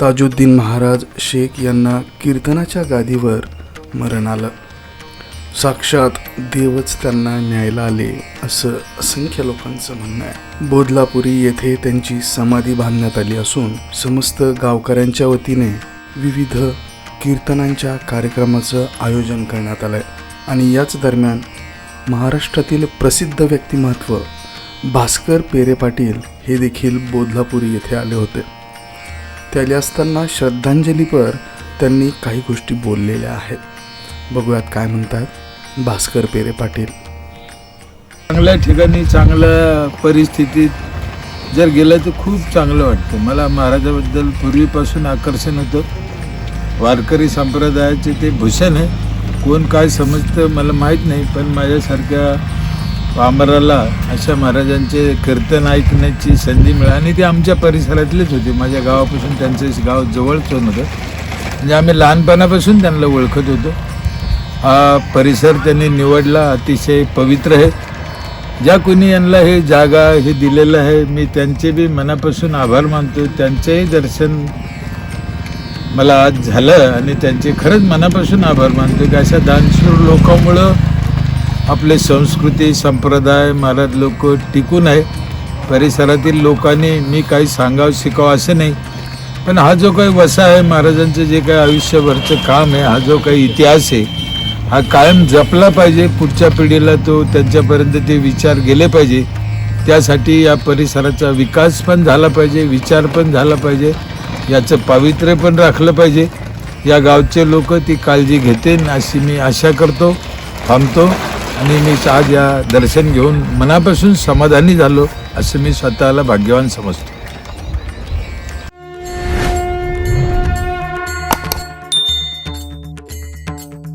ताजुद्दीन महाराज शेख यांना कीर्तनाच्या गादीवर मरण आलं. साक्षात देवच त्यांना न्यायला आले असं असंख्य लोकांचं म्हणणं आहे. बोधलापुरी येथे त्यांची समाधी बांधण्यात आली असून समस्त गावकऱ्यांच्या वतीने विविध कीर्तनांच्या कार्यक्रमाचं आयोजन करण्यात आलं आहे आणि याच दरम्यान महाराष्ट्रातील प्रसिद्ध व्यक्तिमत्व भास्कर पेरे पाटील हे देखील बोधलापुरी येथे आले होते. त्याले असताना श्रद्धांजलीपर त्यांनी काही गोष्टी बोललेल्या आहेत. बघूयात काय म्हणतात भास्कर पेरे पाटील. चांगल्या ठिकाणी चांगल्या परिस्थितीत जर गेलं तर खूप चांगलं वाटतं. मला महाराजाबद्दल पूर्वीपासून आकर्षण होतं. वारकरी संप्रदायाचे ते भूषण आहे. कोण काय समजतं मला माहीत नाही पण माझ्यासारख्या वामराला अशा महाराजांचे कीर्तन ऐकण्याची संधी मिळाली आणि ते आमच्या परिसरातलेच होते. माझ्या गावापासून त्यांचं गाव जवळच होतं. म्हणजे आम्ही लहानपणापासून त्यांना ओळखत होतो. हा परिसर त्यांनी निवडला अतिशय पवित्र आहे. ज्या कोणी यांना हे जागा हे दिलेलं आहे मी त्यांचे बी मनापासून आभार मानतो. त्यांचेही दर्शन मला आज झालं आणि त्यांचे खरंच मनापासून आभार मानतो की अशा दानशूर लोकांमुळं आपले संस्कृती संप्रदाय महाराज लोक टिकून आहे. परिसरातील लोकांनी मी काही सांगावं शिकावं असं नाही. पण हा जो काही वसा आहे महाराजांचं जे काही आयुष्यभरचं काम आहे हा जो काही इतिहास आहे हा कायम जपला पाहिजे. पुढच्या पिढीला तो त्यांच्यापर्यंत ते विचार गेले पाहिजे. त्यासाठी या परिसराचा विकास पण झाला पाहिजे विचार पण झाला पाहिजे. याचं पावित्र्य पण राखलं पाहिजे. या गावचे लोक ती काळजी घेतील अशी मी आशा करतो थांबतो. आणि मी आज या दर्शन घेऊन मनापासून समाधानी झालो असं मी स्वतःला भाग्यवान समजतो.